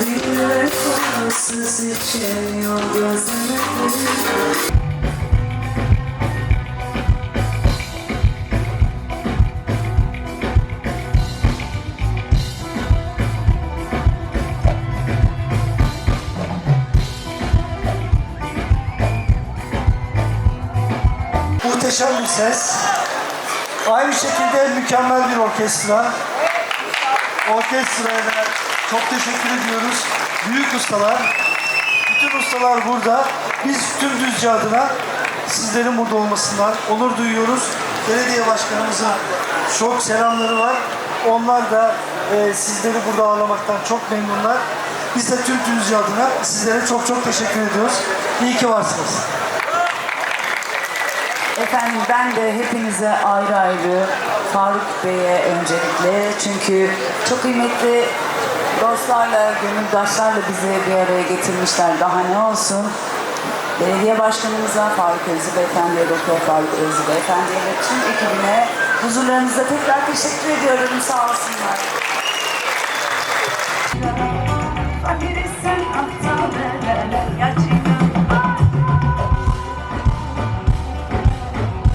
Diller konarsız içeri yol gözlerim. Muhteşem bir ses. Aynı şekilde mükemmel bir orkestra. Orkestraya çok teşekkür ediyoruz. Büyük ustalar. Bütün ustalar burada. Biz tüm Düzce adına sizlerin burada olmasından onur duyuyoruz. Belediye başkanımızın çok selamları var. Onlar da e, sizleri burada ağırlamaktan çok memnunlar. Biz de tüm Düzce adına sizlere çok çok teşekkür ediyoruz. İyi ki varsınız. Efendim ben de hepinize ayrı ayrı Faruk Bey'e öncelikle çünkü çok kıymetli dostlarla, gönüldaşlarla bizi bir araya getirmişler. Daha ne olsun? Belediye Başkanımıza Faruk Özü Beyefendi'ye, Doktor Faruk Özü Beyefendi'ye ve tüm ekibine huzurlarınızda tekrar teşekkür ediyorum. Sağ olsunlar.